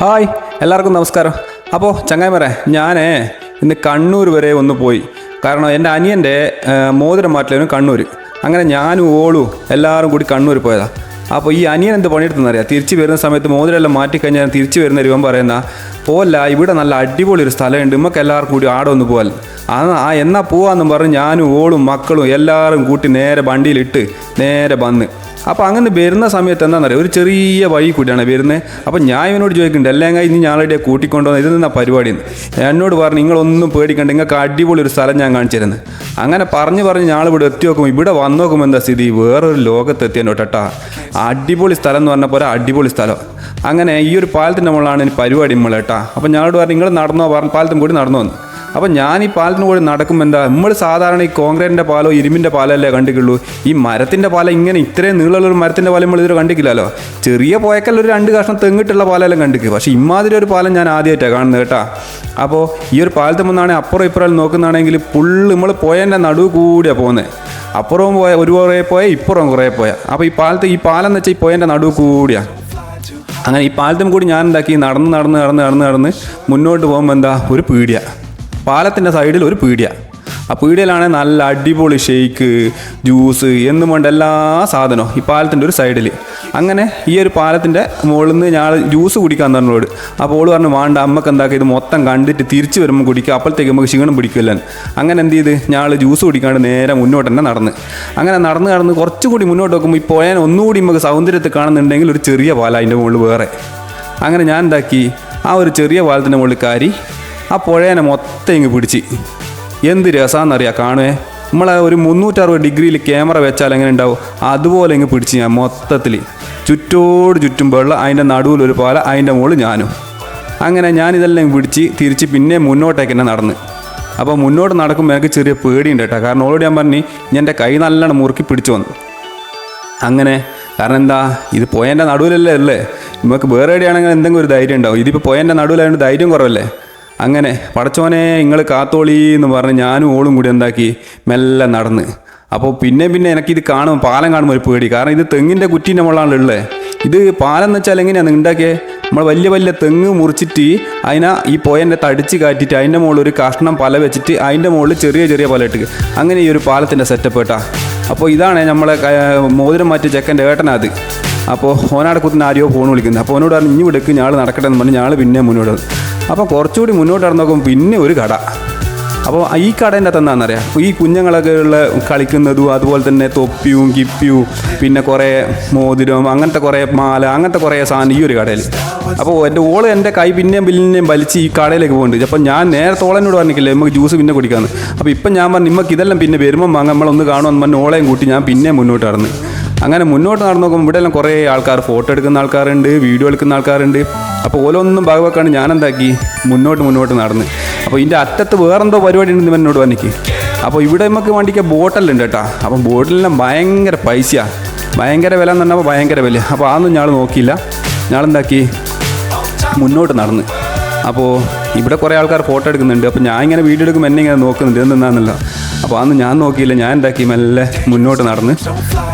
Hi എല്ലാവർക്കും നമസ്കാരം. അപ്പോൾ ചങ്ങായിമാരെ ഞാൻ ഇന്ന് കണ്ണൂർ വരെ ഒന്ന് പോയി. കാരണം എന്റെ അനിയന്റെ മോതിരം മാറ്റലായിരുന്നു കണ്ണൂർ അങ്ങനെ ഞാനും ഓളും എല്ലാവരും കൂടി കണ്ണൂർ പോയതാണ് അപ്പോൾ ഈ അനിയൻ എന്ത് പണിയെടുത്തെന്നറിയാം? തിരിച്ചു വരുന്ന സമയത്ത് മോതിരെല്ലാം മാറ്റിക്കഴിഞ്ഞാൽ തിരിച്ചു വരുന്ന രൂപം പറയുന്ന പോല്ല ഇവിടെ നല്ല അടിപൊളി ഒരു സ്ഥലമുണ്ട്. നമുക്ക് എല്ലാവർക്കും കൂടി ആടെ ഒന്ന് പോകാൻ ആ ആ എന്നാ പോവാന്ന് പറഞ്ഞ് ഞാനും ഓളും മക്കളും എല്ലാവരും കൂട്ടി നേരെ വണ്ടിയിലിട്ട് നേരെ വന്ന്. അപ്പോൾ അങ്ങനെ വരുന്ന സമയത്ത് എന്താണെന്നറിയാം? ഒരു ചെറിയ വഴി കൂടിയാണ് വരുന്നത് അപ്പോൾ ഞാൻ ഇവനോട് ചോദിക്കുന്നുണ്ട് എല്ലാം ഇനി കൂട്ടിക്കൊണ്ടു വന്നത് ഇത് നിന്നാ പരിപാടി എന്നോട് പറഞ്ഞു നിങ്ങളൊന്നും പേടിക്കണ്ട നിങ്ങൾക്ക് അടിപൊളി ഒരു സ്ഥലം ഞാൻ കാണിച്ചു അങ്ങനെ പറഞ്ഞു പറഞ്ഞ് ഞാളിവിടെ എത്തി നോക്കുമ്പോൾ ഇവിടെ വന്നു നോക്കുമ്പോൾ എന്താ സ്ഥിതി? വേറൊരു ലോകത്ത് എത്തിയല്ലോ കേട്ടാ അടിപൊളി സ്ഥലം എന്ന് പറഞ്ഞപ്പോൾ അടിപൊളി സ്ഥലം. അങ്ങനെ ഈ ഒരു പാലത്തിന്റെ മുകളിലാണ് പരിപാടി നമ്മൾ കേട്ടാ. അപ്പോൾ ഞങ്ങളോട് പറഞ്ഞു നിങ്ങൾ നടന്നോ? പറഞ്ഞു പാലത്തും കൂടി നടന്നു വന്നു അപ്പോൾ ഞാൻ ഈ പാലത്തിന് കൂടി നടക്കുമ്പോൾ എന്താ നമ്മൾ സാധാരണ ഈ കോൺക്രീറ്റിന്റെ പാലോ ഇരുമ്പിന്റെ അല്ലേ കണ്ടിട്ടുള്ളൂ. ഈ മരത്തിന്റെ പാലം ഇങ്ങനെ ഇത്രയും നീളമുള്ള ഒരു മരത്തിന്റെ പാലം നമ്മൾ ഇതുവരെ കണ്ടിട്ടില്ലല്ലോ. ചെറിയ പോയക്കല്ല ഒരു രണ്ട് കഷ്ണം തെങ്ങിട്ടുള്ള പാലെല്ലാം കണ്ടിക്ക് പക്ഷേ ഇമാതിരി ഒരു പാലം ഞാൻ ആദ്യമായിട്ടാണ് കാണുന്നത് കേട്ടാ. അപ്പോൾ ഈ ഒരു പാലത്തിൽ നിന്നാണ് അപ്പുറം ഇപ്പുറം നോക്കുന്നതാണെങ്കിൽ ഫുള്ള് നമ്മൾ പോയതിന്റെ നടുവ് കൂടിയാണ് പോകുന്നത് അപ്പുറവും പോയ ഒരു കുറേ പോയ ഇപ്പുറം കുറേ പോയ. അപ്പോൾ ഈ പാലത്ത് ഈ പാലം എന്ന് വെച്ചാൽ ഈ പോയതിന്റെ നടുവ് കൂടിയാണ് അങ്ങനെ ഈ പാലത്തും കൂടി ഞാൻ എന്താക്കി നടന്ന് നടന്ന് നടന്ന് നടന്ന് നടന്ന് മുന്നോട്ട് പോകുമ്പോൾ എന്താ ഒരു പീടിയ. പാലത്തിന്റെ സൈഡിൽ ഒരു പീടിയ. ആ പീടിയയിലാണെങ്കിൽ നല്ല അടിപൊളി ഷെയ്ക്ക് ജ്യൂസ് എന്നും വേണ്ട എല്ലാ സാധനവും ഈ പാലത്തിന്റെ ഒരു സൈഡിൽ. അങ്ങനെ ഈ ഒരു പാലത്തിന്റെ മുകളിൽ നിന്ന് ഞാൻ ജ്യൂസ് കുടിക്കാൻ തന്നോട് അപ്പോൾ ഓൾ പറഞ്ഞു വേണ്ട അമ്മയ്ക്ക് എന്താക്കി ഇത് മൊത്തം കണ്ടിട്ട് തിരിച്ച് വരുമ്പോൾ കുടിക്കുക അപ്പോഴത്തേക്ക് നമുക്ക് ക്ഷീണം പിടിക്കില്ല അങ്ങനെ എന്ത് ചെയ്ത് ഞാൻ ജ്യൂസ് കുടിക്കാണ്ട് നേരെ മുന്നോട്ട് തന്നെ നടന്ന്. അങ്ങനെ നടന്ന് നടന്ന് കുറച്ചുകൂടി മുന്നോട്ട് നോക്കുമ്പോൾ ഈ പോയാൻ ഒന്നുകൂടി നമുക്ക് സൗന്ദര്യത്തിൽ കാണുന്നുണ്ടെങ്കിൽ ഒരു ചെറിയ പാല അതിന്റെ മുകളിൽ വേറെ. അങ്ങനെ ഞാൻ എന്താക്കി ആ ഒരു ചെറിയ പാലത്തിന്റെ മുകളിൽ കാരി ആ പുഴേനെ മൊത്തം ഇങ്ങ് പിടിച്ച്. എന്ത് രസമാണെന്നറിയാം കാണുവേ? നമ്മളെ ഒരു മുന്നൂറ്ററുപത് ഡിഗ്രിയിൽ ക്യാമറ വെച്ചാൽ എങ്ങനെ ഉണ്ടാവും? അതുപോലെ ഇങ്ങ് പിടിച്ച് ഞാൻ മൊത്തത്തിൽ ചുറ്റോട് ചുറ്റും വെള്ളം അതിന്റെ നടുവിൽ ഒരു പാല അതിന്റെ മുകളിൽ ഞാനും. അങ്ങനെ ഞാനിതെല്ലാം പിടിച്ച് തിരിച്ച് പിന്നെ മുന്നോട്ടേക്ക് തന്നെ നടന്ന്. അപ്പോൾ മുന്നോട്ട് നടക്കുമ്പോൾ എനിക്ക് ചെറിയ പേടിയുണ്ട് കേട്ടോ. കാരണം ഓൾറെഡി ഞാൻ പറഞ്ഞു ഞാൻ എന്റെ കൈ നല്ലോണം മുറുക്കി പിടിച്ചു വന്നു. അങ്ങനെ കാരണം എന്താ? ഇത് പോയതിന്റെ നടുവിലല്ലേ അല്ലേ നമുക്ക് വേറെ എവിടെയാണെങ്കിൽ എന്തെങ്കിലും ഒരു ധൈര്യം ഉണ്ടാവും. ഇതിപ്പോൾ പോയതിന്റെ നടുവിലായതുകൊണ്ട് ധൈര്യം കുറവല്ലേ? അങ്ങനെ പടച്ചോനെ നിങ്ങൾ കാത്തോളി എന്ന് പറഞ്ഞ് ഞാനും ഓളും കൂടി എന്താക്കി മെല്ലെ നടന്ന്. അപ്പോൾ പിന്നെ പിന്നെ എനിക്കിത് കാണും പാലം കാണുമ്പോൾ ഒരു പേടി. കാരണം ഇത് തെങ്ങിന്റെ കുറ്റീന്റെ മുകളിലാണ് ഉള്ളത് ഇത് പാലം എന്ന് വെച്ചാൽ എങ്ങനെയാണ് ഉണ്ടാക്കിയത് നമ്മൾ വലിയ വലിയ തെങ്ങ് മുറിച്ചിട്ട് അതിനെ ഈ പോയന്റെ തടിച്ച് കാറ്റിട്ട് അതിന്റെ മുകളിൽ ഒരു കഷ്ണം പല വെച്ചിട്ട് അതിന്റെ മുകളിൽ ചെറിയ ചെറിയ പല ഇട്ട്. അങ്ങനെ ഈ ഒരു പാലത്തിന്റെ സെറ്റപ്പ് കേട്ടാ അപ്പോൾ ഇതാണ് നമ്മളെ മോതിരം മാറ്റി ചെക്കന്റെ ഏട്ടനത് അപ്പോൾ ഓനാടെ കുത്തിന് ആരെയോ ഫോൺ വിളിക്കുന്നത് അപ്പോൾ ഓനോട് പറഞ്ഞു ഇനി വിടുക്ക് ഞാൾ നടക്കട്ടെ എന്ന് പറഞ്ഞ് ഞാൾ പിന്നെ മുന്നോട്ട്. അപ്പോൾ കുറച്ചുകൂടി മുന്നോട്ട് നടന്ന് നോക്കും പിന്നെ ഒരു കട. അപ്പോൾ ഈ കടേന്റെ അകത്ത് എന്താണെന്നറിയാം? ഈ കുഞ്ഞുങ്ങളൊക്കെ ഉള്ള കളിക്കുന്നതും അതുപോലെ തന്നെ തൊപ്പിയും കിപ്പിയും പിന്നെ കുറേ മോതിരം അങ്ങനത്തെ കുറേ മാല അങ്ങനത്തെ കുറേ സാധനം ഈ ഒരു കടയിൽ. അപ്പോൾ എന്റെ ഓൾ എന്റെ കൈ പിന്നെയും പിന്നെയും വലിച്ച് ഈ കടയിലേക്ക് പോകുന്നുണ്ട് അപ്പോൾ ഞാൻ നേരത്തെ ഓളെന്നോട് പറഞ്ഞില്ലേ നമുക്ക് ജ്യൂസ് പിന്നെ കുടിക്കാമെന്ന് അപ്പോൾ ഇപ്പം ഞാൻ പറഞ്ഞു നിങ്ങൾക്ക് ഇതെല്ലാം പിന്നെ വരുമ്പം വാങ്ങാം നമ്മളൊന്ന് കാണുമെന്ന് പറഞ്ഞ് ഓളെയും കൂട്ടി ഞാൻ പിന്നെ മുന്നോട്ട് നടന്ന്. അങ്ങനെ മുന്നോട്ട് നടന്നു നോക്കുമ്പോൾ ഇവിടെയെല്ലാം കുറേ ആൾക്കാർ ഫോട്ടോ എടുക്കുന്ന ആൾക്കാരുണ്ട് വീഡിയോ എടുക്കുന്ന ആൾക്കാരുണ്ട്. അപ്പോൾ ഓരോന്നും ഭാഗവാക്കാണ് ഞാനെന്താക്കി? മുന്നോട്ട് മുന്നോട്ട് നടന്ന്. അപ്പോൾ ഇതിന്റെ അറ്റത്ത് വേറെന്തോ പരിപാടി ഉണ്ടെന്ന് എന്നോട് വന്നിക്ക് അപ്പോൾ ഇവിടെ നമുക്ക് വണ്ടിക്ക് ബോട്ടലുണ്ട് കേട്ടോ. അപ്പം ബോട്ടലിനെ ഭയങ്കര പൈസയാണ് ഭയങ്കര വില എന്ന് പറഞ്ഞപ്പോൾ ഭയങ്കര വില. അപ്പോൾ അതൊന്നും ഞാൾ നോക്കിയില്ല. ഞാളെന്താക്കി മുന്നോട്ട് നടന്ന്. അപ്പോൾ ഇവിടെ കുറേ ആൾക്കാർ ഫോട്ടോ എടുക്കുന്നുണ്ട്. അപ്പോൾ ഞാൻ ഇങ്ങനെ വീഡിയോ എടുക്കുമ്പോൾ എന്നെ ഇങ്ങനെ നോക്കുന്നുണ്ട്. എന്തെന്നാന്നല്ല അപ്പോൾ അന്ന് ഞാൻ നോക്കിയില്ല. ഞാൻ എന്താക്കി? മെല്ലെ മുന്നോട്ട് നടന്ന്.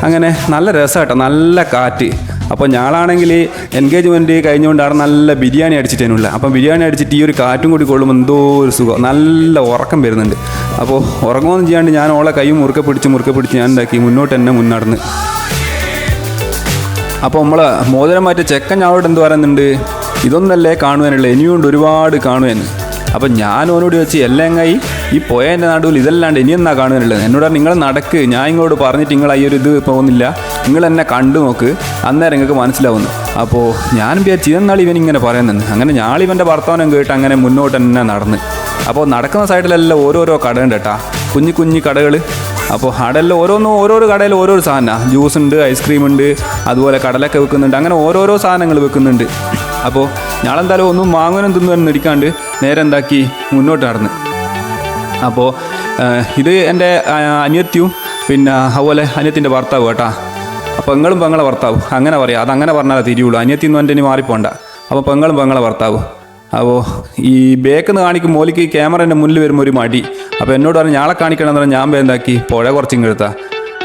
അങ്ങനെ നല്ല രസമായിട്ടോ നല്ല കാറ്റ്. അപ്പോൾ ഞാളാണെങ്കിൽ എൻഗേജ്മെന്റ് കഴിഞ്ഞുകൊണ്ട് അവിടെ നല്ല ബിരിയാണി അടിച്ചിട്ടേനുള്ള. അപ്പം ബിരിയാണി അടിച്ചിട്ട് ഈ ഒരു കാറ്റും കൂടി കൊള്ളുമ്പോൾ എന്തോ ഒരു സുഖം. നല്ല ഉറക്കം വരുന്നുണ്ട്. അപ്പോൾ ഉറങ്ങുമെന്ന് ചെയ്യാണ്ട് ഞാൻ ഓളെ കൈ മുറുക്കെ പിടിച്ച് മുറുക്കെ പിടിച്ച് ഞാൻ ഉണ്ടാക്കി മുന്നോട്ട് തന്നെ മുന്നടന്ന്. അപ്പോൾ നമ്മൾ മോതിരം മാറ്റ ചെക്കൻ ഞാളോട് എന്ത് പറയുന്നുണ്ട്? ഇതൊന്നല്ലേ കാണുവാനുള്ള? ഇനിയുണ്ട് ഒരുപാട് കാണുവാൻ അപ്പം ഞാൻ ഓനോട് വെച്ച് എല്ലാം കൈ ഈ പോയതിന്റെ നടുവിൽ ഇതല്ലാണ്ട് ഇനി എന്നാ കാണുന്നുള്ളത്? എന്നോട് നിങ്ങൾ നടക്ക്. ഞാൻ ഇങ്ങോട്ട് പറഞ്ഞിട്ട് നിങ്ങൾ ഈ ഒരു ഇത് പോകുന്നില്ല നിങ്ങൾ എന്നെ കണ്ടു നോക്ക്. അന്നേരം നിങ്ങൾക്ക് മനസ്സിലാവുന്നു. അപ്പോൾ ഞാൻ വിചാരിച്ചു ഇതെന്നാൾ ഇവൻ ഇങ്ങനെ പറയുന്നത് അങ്ങനെ ഞാളിവന്റെ വർത്തമാനം കേട്ട് അങ്ങനെ മുന്നോട്ട് തന്നെ നടന്ന്. അപ്പോൾ നടക്കുന്ന സൈഡിലെല്ലാം ഓരോരോ കടയുണ്ട് കേട്ടാ കുഞ്ഞു കുഞ്ഞു കടകൾ. അപ്പോൾ അവിടെല്ലാം ഓരോന്നും ഓരോരോ കടയിൽ ഓരോരോ സാധനമാണ് ജ്യൂസ് ഉണ്ട് ഐസ്ക്രീം ഉണ്ട് അതുപോലെ കടലൊക്കെ വെക്കുന്നുണ്ട്. അങ്ങനെ ഓരോരോ സാധനങ്ങൾ വെക്കുന്നുണ്ട്. അപ്പോൾ ഞാളെന്തായാലും ഒന്നും വാങ്ങാനും തിന്നുവാനും നിൽക്കാണ്ട് നേരെ എന്താക്കി മുന്നോട്ട് നടന്ന്. അപ്പോൾ ഇത് എന്റെ അനിയത്തിയും പിന്നെ അതുപോലെ അനിയത്തിന്റെ ഭർത്താവ് കേട്ടാ. അപ്പോൾ പെങ്ങളും പെങ്ങളെ ഭർത്താവ്. അങ്ങനെ പറയാം. അതങ്ങനെ പറഞ്ഞാലേ തിരിയുള്ളൂ. അനിയത്തിന്നും എന്റെ ഇനി മാറിപ്പോണ്ട. അപ്പോൾ പെങ്ങളും പെങ്ങളെ ഭർത്താവ്. അപ്പോൾ ഈ ബേക്ക് നിന്ന് കാണിക്കും മോലിക്ക് ക്യാമറേന്റെ മുന്നിൽ വരുമ്പോൾ ഒരു മടി. അപ്പോൾ എന്നോട് പറഞ്ഞ് ഞാളെ കാണിക്കണം എന്ന് പറഞ്ഞാൽ ഞാൻ എന്താക്കി? പുഴ കുറച്ചിങ് എടുത്താ.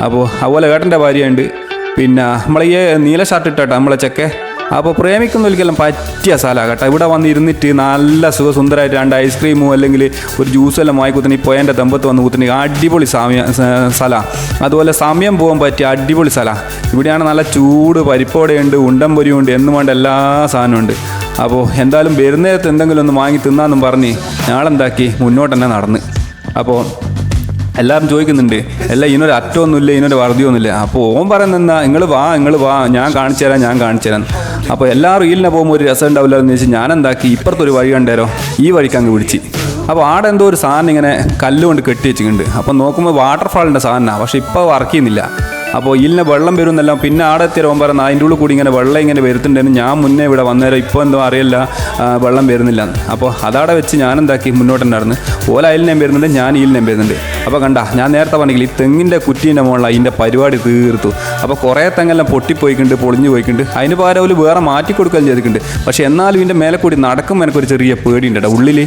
അപ്പോൾ അതുപോലെ ഏട്ടന്റെ ഭാര്യയുണ്ട്. പിന്നെ നമ്മളീ നീല ഷർട്ട് ഇട്ടാട്ടോ നമ്മളെ ചെക്കെ. അപ്പോൾ പ്രേമിക്കുന്നവർക്കെല്ലാം പറ്റിയ സ്ഥലമാണ് കേട്ടോ. ഇവിടെ വന്ന് ഇരുന്നിട്ട് നല്ല സുഖസുന്ദരമായിട്ട് രണ്ട് ഐസ്ക്രീമോ അല്ലെങ്കിൽ ഒരു ജ്യൂസ് എല്ലാം വാങ്ങി കുത്തിനി. പോയന്റെ തമ്പത്ത് വന്ന് കുത്തിനി. അടിപൊളി സമയ സ്ഥലമാണ് അതുപോലെ സമയം പോകാൻ പറ്റിയ അടിപൊളി സ്ഥലമാണ് ഇവിടെയാണ് നല്ല ചൂട് പരിപ്പോടെയുണ്ട് ഉണ്ടം പൊരിയുണ്ട് എന്നും വേണ്ട എല്ലാ സാധനവും ഉണ്ട്. അപ്പോൾ എന്തായാലും വരുന്നേരത്ത് എന്തെങ്കിലും ഒന്ന് വാങ്ങി തിന്നാന്നും പറഞ്ഞ് ഞങ്ങളെന്താക്കി മുന്നോട്ട് തന്നെ നടന്ന്. അപ്പോൾ എല്ലാവരും ചോദിക്കുന്നുണ്ട് എല്ലാം ഇതിനൊരു അറ്റമൊന്നുമില്ല ഇതിനൊരു വറുതിയൊന്നുമില്ല അപ്പോൾ ഓൻ പറയുന്ന നിങ്ങൾ വാ നിങ്ങൾ വാ ഞാൻ കാണിച്ചു തരാം ഞാൻ കാണിച്ചു തരാം അപ്പോൾ എല്ലാ റീലിനെ പോകുമ്പോൾ ഒരു രസം ഉണ്ടാവില്ല എന്ന് വെച്ചാൽ ഞാൻ എന്താക്കി ഇപ്പുറത്തൊരു വഴി കണ്ടേരോ? ഈ വഴിക്ക് അങ്ങ് പിടിച്ച്. അപ്പോൾ ആടെ എന്തോ ഒരു സാധനം ഇങ്ങനെ കല്ലുകൊണ്ട് കെട്ടി വെച്ചിട്ടുണ്ട്. അപ്പോൾ നോക്കുമ്പോൾ വാട്ടർഫാളിന്റെ സാധനമാണ് പക്ഷേ ഇപ്പോൾ വർക്ക് ചെയ്യുന്നില്ല. അപ്പോൾ ഇതിനെ വെള്ളം വരുമെന്നെല്ലാം പിന്നെ ആടെ എത്തിയവൻ പറഞ്ഞാൽ അതിന്റെ ഉള്ളിൽ കൂടി ഇങ്ങനെ വെള്ളം ഇങ്ങനെ വരുത്തുണ്ടായിരുന്നു ഞാൻ മുന്നേ ഇവിടെ വന്നേരം ഇപ്പോൾ എന്തോ അറിയില്ല വെള്ളം വരുന്നില്ല അപ്പോൾ അതവിടെ വെച്ച് ഞാൻ എന്താക്കി മുന്നോട്ട് നടന്ന് ഓല അയിലിനെയും വരുന്നുണ്ട് ഞാൻ ഈലിനെയും വരുന്നുണ്ട്. അപ്പോൾ കണ്ട ഞാൻ നേരത്തെ പറഞ്ഞെങ്കിൽ ഈ തെങ്ങിന്റെ കുറ്റീന്റെ മുകളിൽ അതിന്റെ പരിപാടി തീർത്തു. അപ്പോൾ കുറേ തെങ്ങെല്ലാം പൊട്ടിപ്പോയിക്കുണ്ട് പൊളിഞ്ഞു പോയിക്കുണ്ട്. അതിന് പകരം ഒരു വേറെ മാറ്റി കൊടുക്കുകയും ചെയ്തിട്ടുണ്ട്. പക്ഷേ എന്നാലും ഇതിന്റെ മേലെ കൂടി നടക്കുമ്പോൾ എനിക്കൊരു ചെറിയ പേടിയുണ്ട് കേട്ടോ ഉള്ളിൽ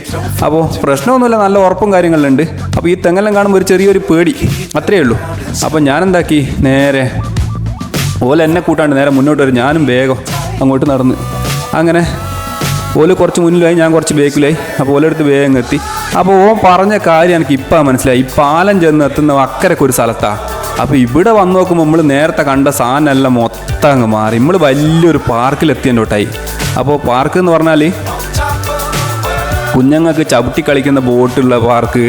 അപ്പോൾ പ്രശ്നമൊന്നുമില്ല നല്ല ഉറപ്പും കാര്യങ്ങളിലുണ്ട് അപ്പോൾ ഈ തെങ്ങെല്ലാം കാണുമ്പോൾ ഒരു ചെറിയൊരു പേടി അത്രയേ ഉള്ളൂ. അപ്പോൾ ഞാൻ എന്താക്കി നേരെ ഓല എന്നെ കൂട്ടാണ്ട് നേരെ മുന്നോട്ട് വരും. ഞാനും വേഗം അങ്ങോട്ട് നടന്ന്. അങ്ങനെ ഓൽ കുറച്ച് മുന്നിലായി ഞാൻ കുറച്ച് ബേക്കിലായി അപ്പോൾ ഓലെടുത്ത് വേഗം എത്തി. അപ്പോൾ ഓൻ പറഞ്ഞ കാര്യം എനിക്ക് ഇപ്പം മനസ്സിലായി. ഈ പാലം ചെന്ന് എത്തുന്ന അക്കരക്ക് ഒരു സ്ഥലത്താണ് അപ്പോൾ ഇവിടെ വന്ന് നോക്കുമ്പോൾ നമ്മൾ നേരത്തെ കണ്ട സാധനമെല്ലാം മൊത്തം അങ്ങ് മാറി. നമ്മൾ വലിയൊരു പാർക്കിലെത്തിയതിന്റെ അപ്പോൾ പാർക്ക് എന്ന് പറഞ്ഞാൽ കുഞ്ഞുങ്ങൾക്ക് ചവിട്ടി കളിക്കുന്ന ബോട്ടുള്ള പാർക്ക്.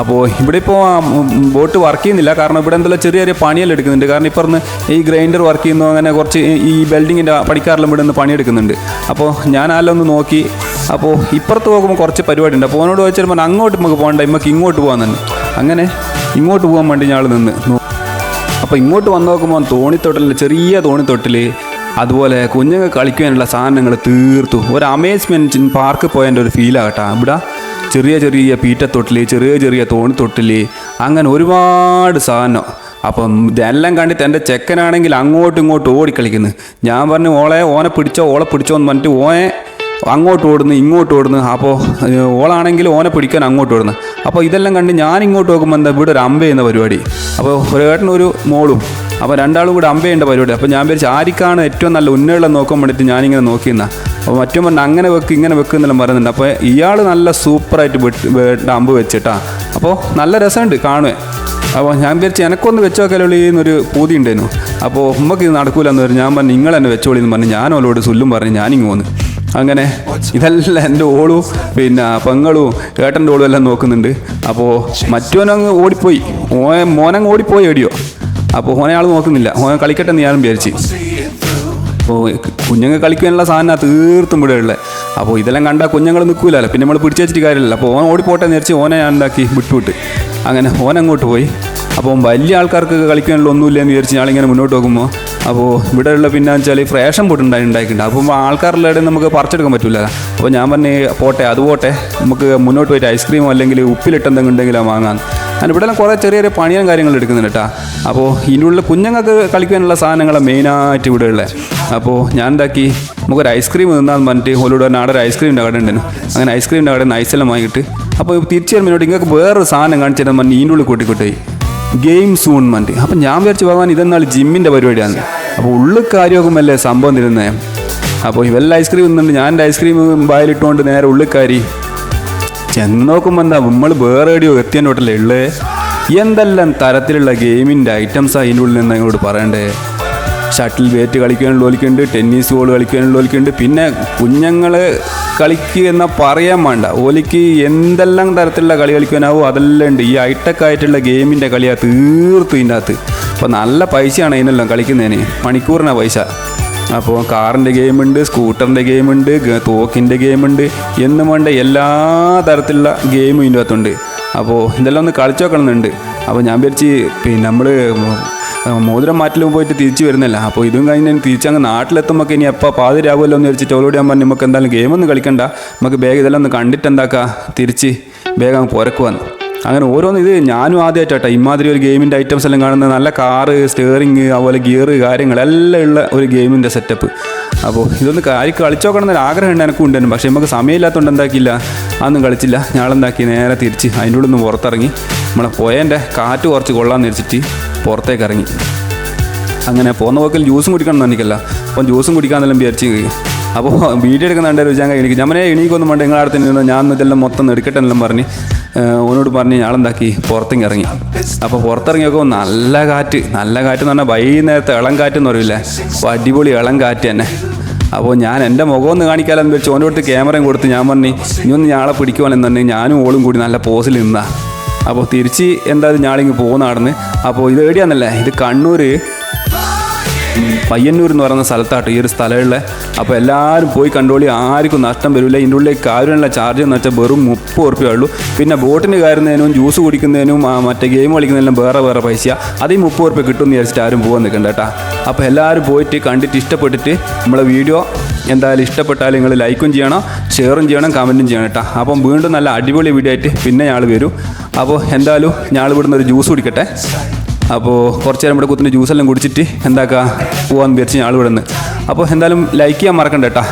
അപ്പോൾ ഇവിടെ ഇപ്പോൾ ബോട്ട് വർക്ക് ചെയ്യുന്നില്ല. കാരണം ഇവിടെ എന്തെല്ലാം ചെറിയ ചെറിയ പണിയെല്ലാം എടുക്കുന്നുണ്ട്. കാരണം ഇപ്പുറന്ന് ഈ ഗ്രൈൻഡർ വർക്ക് ചെയ്യുന്നു. അങ്ങനെ കുറച്ച് ഈ ബിൽഡിങ്ങിന്റെ പണിക്കാരെല്ലാം ഇവിടെ നിന്ന് പണിയെടുക്കുന്നുണ്ട്. അപ്പോൾ ഞാൻ ആരെല്ലാം ഒന്ന് നോക്കി. അപ്പോൾ ഇപ്പുറത്ത് പോകുമ്പോൾ കുറച്ച് പരിപാടി ഉണ്ട് അപ്പോൾ അവനോട് ചോദിച്ചാൽ അങ്ങോട്ട് നമുക്ക് പോകണ്ട. ഇമ്മക്ക് ഇങ്ങോട്ട് പോകാൻ തന്നെ. അങ്ങനെ ഇങ്ങോട്ട് പോകാൻ വേണ്ടി ഞങ്ങൾ നിന്ന് അപ്പോൾ ഇങ്ങോട്ട് വന്ന് നോക്കുമ്പോൾ തോണിത്തൊട്ടിൽ ചെറിയ തോണിത്തൊട്ടിൽ അതുപോലെ കുഞ്ഞുങ്ങൾ കളിക്കുവാനുള്ള സാധനങ്ങൾ തീർത്തു. ഒരു അമേസ്മെന്റ് പാർക്ക് പോയതിന്റെ ഒരു ഫീലാകട്ടെ കേട്ടോ. ഇവിടെ ചെറിയ ചെറിയ പീറ്റത്തൊട്ടിൽ ചെറിയ ചെറിയ തോണിത്തൊട്ടിൽ അങ്ങനെ ഒരുപാട് സാധനം. അപ്പം ഇതെല്ലാം കണ്ടിട്ട് എന്റെ ചെക്കനാണെങ്കിൽ അങ്ങോട്ടും ഇങ്ങോട്ടും ഓടിക്കളിക്കുന്നു. ഞാൻ പറഞ്ഞു ഓളെ ഓനെ പിടിച്ചോ ഓളെ പിടിച്ചോ എന്ന് പറഞ്ഞിട്ട് ഓനെ അങ്ങോട്ട് ഓടുന്നു ഇങ്ങോട്ട് ഓടുന്നു അപ്പോൾ ഓളാണെങ്കിൽ ഓനെ പിടിക്കാൻ അങ്ങോട്ട് ഓടുന്നു അപ്പോൾ ഇതെല്ലാം കണ്ട് ഞാൻ ഇങ്ങോട്ട് നോക്കുമ്പോൾ എന്താ ഇവിടെ ഒരു എന്ന പരിപാടി. അപ്പോൾ ഒരു ഏട്ടൻ ഒരു മോളും. അപ്പോൾ രണ്ടാളും കൂടെ അമ്പ ചെയ്യേണ്ട പരിപാടി. അപ്പോൾ ഞാൻ വിചാരിച്ചു ആരിക്കാണ് ഏറ്റവും നല്ല ഉന്നയുള്ള നോക്കാൻ വേണ്ടിയിട്ട് ഞാനിങ്ങനെ നോക്കിയിരുന്ന അപ്പോൾ മറ്റും പറഞ്ഞ അങ്ങനെ വെക്ക് ഇങ്ങനെ വെക്ക് എന്നെല്ലാം പറയുന്നുണ്ട്. അപ്പോൾ ഇയാൾ നല്ല സൂപ്പറായിട്ട് വെട്ട് അമ്പ് വെച്ചിട്ടാ. അപ്പോൾ നല്ല രസമുണ്ട് കാണുവേ അപ്പോൾ ഞാൻ വിചാരിച്ചു എനക്കൊന്ന് വെച്ച് നോക്കലുള്ളി എന്നൊരു പൂതി ഉണ്ടായിരുന്നു അപ്പോൾ ഉമ്മക്ക് ഇത് നടക്കൂലെന്ന് പറഞ്ഞു ഞാൻ പറഞ്ഞു നിങ്ങൾ എന്നെ വെച്ചോളി എന്ന് പറഞ്ഞു ഞാൻ അവളോട് സുല്ലും പറഞ്ഞു ഞാനിങ്ങ് പോന്ന്. അങ്ങനെ ഇതെല്ലാം എന്റെ ഓളും പിന്നെ പെങ്ങളും ഏട്ടന്റെ ഓളും എല്ലാം നോക്കുന്നുണ്ട്. അപ്പോൾ മറ്റോനങ്ങ് ഓടിപ്പോയി. ഓനെ മോനങ്ങ് ഓടിപ്പോയി എടിയോ അപ്പോൾ ഓനെ ആൾ നോക്കുന്നില്ല. ഓനെ കളിക്കട്ടെ എന്ന് ഞാനും വിചാരിച്ചു. അപ്പോൾ കുഞ്ഞുങ്ങൾ കളിക്കാനുള്ള സാധനം തീർത്തും ഇവിടെ ഉള്ളത് അപ്പോൾ ഇതെല്ലാം കണ്ടാൽ കുഞ്ഞുങ്ങൾ നിൽക്കൂലല്ലോ. പിന്നെ നമ്മൾ പിടിച്ചു വെച്ചിട്ട് കാര്യമില്ല അപ്പോൾ ഓൻ ഓടിപ്പോട്ടെ എന്ന് വിചാരിച്ച് ഓനെ ഞാൻ ഉണ്ടാക്കി വിട്ടുവിട്ട്. അങ്ങനെ ഓൻ അങ്ങോട്ട് പോയി. അപ്പം വലിയ ആൾക്കാർക്ക് കളിക്കാനുള്ള ഒന്നുമില്ല എന്ന് വിചാരിച്ച് ഞാളിങ്ങനെ മുന്നോട്ട് നോക്കുമ്പോൾ അപ്പോൾ ഇവിടെ ഉള്ള പിന്നെ വെച്ചാൽ ഫ്രേഷൻ ഫുഡ് ഉണ്ടായി ഉണ്ടായിട്ടുണ്ട്. അപ്പോൾ ആൾക്കാരുടെ ഇടയിൽ നമുക്ക് പറിച്ചെടുക്കാൻ പറ്റില്ല അപ്പോൾ ഞാൻ പറഞ്ഞ് പോട്ടെ അത് പോട്ടെ. നമുക്ക് മുന്നോട്ട് പോയിട്ട് ഐസ്ക്രീമോ അല്ലെങ്കിൽ ഉപ്പിലിട്ട് എന്തെങ്കിലും ഉണ്ടെങ്കിൽ അത് വാങ്ങാം. ഞാൻ ഇവിടെ കുറേ ചെറിയ ചെറിയ പണിയും കാര്യങ്ങളും എടുക്കുന്നുണ്ട് കേട്ടോ അപ്പോൾ ഇതിനുള്ള കുഞ്ഞുങ്ങൾക്ക് കളിക്കാനുള്ള സാധനങ്ങളാണ് മെയിനായിട്ട് ഇവിടെ ഉള്ളത് അപ്പോൾ ഞാൻ എന്താക്കി നമുക്കൊരു ഐസ്ക്രീം തിന്നാന്ന് പറഞ്ഞിട്ട് ഓലോട് പറഞ്ഞാൽ അവിടെ ഒരു ഐസ്ക്രീമിന്റെ കട ഉണ്ടായിരുന്നു അങ്ങനെ ഐസ്ക്രീമിന്റെ കടയിൽ നിന്ന് ഐസെല്ലാം വാങ്ങിയിട്ട് അപ്പോൾ തിരിച്ചു വരുമ്പോൾ ഇങ്ങനെ വേറൊരു സാധനം കാണിച്ചു തരാൻ പറഞ്ഞ് ഇതിന്റെ ഉള്ളിൽ കൂട്ടിക്കൊട്ടേ ഗെയിം സൂൺ മന്ത് അപ്പം ഞാൻ വിചാരിച്ചു ഭഗവാൻ ഇതെന്നാൽ ജിമ്മിന്റെ പരിപാടിയാണ്. അപ്പോൾ ഉള്ളു കാര്യമൊക്കെ സംഭവം തരുന്നേ? അപ്പോൾ ഇവല്ല ഐസ്ക്രീം തിന്നുണ്ട് ഞാൻ എന്റെ ഐസ്ക്രീം വായിലിട്ടുകൊണ്ട് നേരെ ഉള്ളിക്കാരി ചെന്ന് നോക്കുമ്പോൾ എന്താ നമ്മൾ വേറെ എവിടെയോ എത്തിയന്റെ ഹോട്ടലേ ഉള്ളേ? എന്തെല്ലാം തരത്തിലുള്ള ഗെയിമിന്റെ ഐറ്റംസാണ് അതിന്റെ ഉള്ളിൽ നിന്ന് ഇങ്ങോട്ട് പറയണ്ടേ? ഷട്ടിൽ ബാറ്റ് കളിക്കാനുള്ള ഓലിക്കുണ്ട് ടെന്നീസ് ബോൾ കളിക്കാനുള്ള ഓലിക്കുണ്ട് പിന്നെ കുഞ്ഞുങ്ങൾ കളിക്കുക എന്ന പറയാൻ വേണ്ട. ഓലിക്ക് എന്തെല്ലാം തരത്തിലുള്ള കളി കളിക്കാനാവോ അതെല്ലാം ഉണ്ട്. ഈ ഹൈടെക് ആയിട്ടുള്ള ഗെയിമിന്റെ കളിയാണ് തീർത്തും ഇതിന്റെ അകത്ത് അപ്പോൾ നല്ല പൈസയാണ് അതിനെല്ലാം കളിക്കുന്നതിന്. മണിക്കൂറിനാണ് പൈസ. അപ്പോൾ കാറിന്റെ ഗെയിമുണ്ട് സ്കൂട്ടറിന്റെ ഗെയിമുണ്ട് തോക്കിന്റെ ഗെയിമുണ്ട്. എന്നും വേണ്ട എല്ലാ തരത്തിലുള്ള ഗെയിമും ഇതിന്റെ അകത്തുണ്ട് അപ്പോൾ ഇതെല്ലാം ഒന്ന് കളിച്ചു നോക്കണമെന്നുണ്ട്. അപ്പോൾ ഞാൻ വിചാരിച്ച് പിന്നെ നമ്മൾ മോതിരം മാറ്റിലും പോയിട്ട് തിരിച്ചു വരുന്നില്ല. അപ്പോൾ ഇതും കഴിഞ്ഞ് ഇനി തിരിച്ചങ്ങ് നാട്ടിലെത്തുമ്പോൾ ഇനി എപ്പോൾ പാതിരാകുമല്ലോ എന്ന് വിചാരിച്ചിട്ട് അവളോട് ഞാൻ പറഞ്ഞു നമുക്ക് എന്തായാലും ഗെയിമൊന്നും കളിക്കണ്ട. നമുക്ക് വേഗം ഇതെല്ലാം ഒന്ന് കണ്ടിട്ട് എന്താക്കാം തിരിച്ച് വേഗം അങ്ങ് പുരക്കുവന്ന് അങ്ങനെ ഓരോന്ന് ഇത് ഞാനും ആദ്യമായിട്ടാട്ടോ ഇമാതിരി ഒരു ഗെയിമിന്റെ ഐറ്റംസ് എല്ലാം കാണുന്നത്. നല്ല കാറ് സ്റ്റിയറിങ് അതുപോലെ ഗിയർ കാര്യങ്ങളെല്ലാം ഉള്ള ഒരു ഗെയിമിന്റെ സെറ്റപ്പ് അപ്പോൾ ഇതൊന്ന് കാര്യം കളിച്ചോക്കണം എന്നൊരു ആഗ്രഹം ഉണ്ട് എനിക്കും ഉണ്ടായിരുന്നു പക്ഷേ നമുക്ക് സമയമില്ലാത്തതുകൊണ്ട് എന്താക്കിയില്ല? അതൊന്നും കളിച്ചില്ല. ഞാളെന്താക്കി? നേരെ തിരിച്ച് അതിന്റെ ഉള്ളിൽ നിന്ന് പുറത്തിറങ്ങി. നമ്മളെ പോയേന്റെ കാറ്റ് കുറച്ച് കൊള്ളാമെന്ന് വെച്ചിട്ട് പുറത്തേക്ക് ഇറങ്ങി. അങ്ങനെ പോകുന്ന പോക്കിൽ ജ്യൂസും കുടിക്കണം എന്ന് എനിക്കല്ല അപ്പം ജ്യൂസും കുടിക്കാമെന്നെല്ലാം വിചാരിച്ച് അപ്പോൾ വീഡിയോ എടുക്കുന്നുണ്ട് രുചാൻ എനിക്ക് ഞാൻ എണീക്കൊന്നും വേണ്ട നിങ്ങളുടെ അടുത്ത് നിന്ന് ഞാൻ ഇതെല്ലാം മൊത്തം എടുക്കട്ടെ എല്ലാം പറഞ്ഞ് ഓനോട് പറഞ്ഞ് ഞാളെന്താക്കി പുറത്തേക്ക് ഇറങ്ങി. അപ്പോൾ പുറത്തിറങ്ങിയൊക്കെ നല്ല കാറ്റ് നല്ല കാറ്റ് എന്ന് പറഞ്ഞാൽ വൈകുന്നേരത്തെ ഇളം കാറ്റ് എന്ന് പറയില്ലേ അപ്പോൾ അടിപൊളി ഇളം കാറ്റ് തന്നെ. അപ്പോൾ ഞാൻ എന്റെ മുഖം ഒന്ന് കാണിക്കാമെന്ന് വെച്ച് ഓന്റെ അടുത്ത് ക്യാമറയും കൊടുത്ത് ഞാൻ പറഞ്ഞു ഇനി ഒന്ന് ഞാളെ പിടിക്കുവാനെന്ന് പറഞ്ഞ് ഞാനും ഓളും കൂടി നല്ല പോസിൽ നിന്നാ. അപ്പോൾ തിരിച്ച് എന്തായാലും ഞാളിങ്ങ് പോകുന്ന നടന്ന് അപ്പോൾ ഇത് എവിടെയാണെന്നല്ലേ ഇത് കണ്ണൂർ പയ്യന്നൂർ എന്ന് പറയുന്ന സ്ഥലത്താട്ടോ ഈ ഒരു സ്ഥലമുള്ള. അപ്പോൾ എല്ലാവരും പോയി കണ്ടോളി ആർക്കും നഷ്ടം വരില്ല. ഇതിന്റെ ഉള്ളിൽ കാര്യമുള്ള ചാർജ് എന്ന് വെച്ചാൽ വെറും മുപ്പത് ഉറുപ്പ്യ ഉള്ളൂ. പിന്നെ ബോട്ടിന് കയറുന്നതിനും ജ്യൂസ് കുടിക്കുന്നതിനും മറ്റേ ഗെയിം കളിക്കുന്നതിനും വേറെ വേറെ പൈസ അത് മുപ്പത് ഉറുപ്പ്യ കിട്ടും എന്ന് വിചാരിച്ചിട്ട് ആരും പോകാൻ നിൽക്കണ്ട കേട്ടോ. അപ്പോൾ എല്ലാവരും പോയിട്ട് കണ്ടിട്ട് ഇഷ്ടപ്പെട്ടിട്ട് നമ്മളെ വീഡിയോ എന്തായാലും ഇഷ്ടപ്പെട്ടാൽ നിങ്ങൾ ലൈക്കും ചെയ്യണം ഷെയറും ചെയ്യണം കമന്റും ചെയ്യണം കേട്ടോ. അപ്പം വീണ്ടും നല്ല അടിപൊളി വീഡിയോ ആയിട്ട് പിന്നെ ഞാൾ വരും. അപ്പോൾ എന്തായാലും ഞാൾ ഇവിടുന്ന് ഒരു ജ്യൂസ് കുടിക്കട്ടെ. അപ്പോൾ കുറച്ച് നേരം ഇവിടെ കുത്തിന്റെ ജ്യൂസെല്ലാം കുടിച്ചിട്ട് എന്താക്കുക പോകാമെന്ന് വിചാരിച്ച് ഞാൻ ഇവിടെ നിന്ന് അപ്പോൾ എന്തായാലും ലൈക്ക് ചെയ്യാൻ മറക്കണ്ട കേട്ടോ.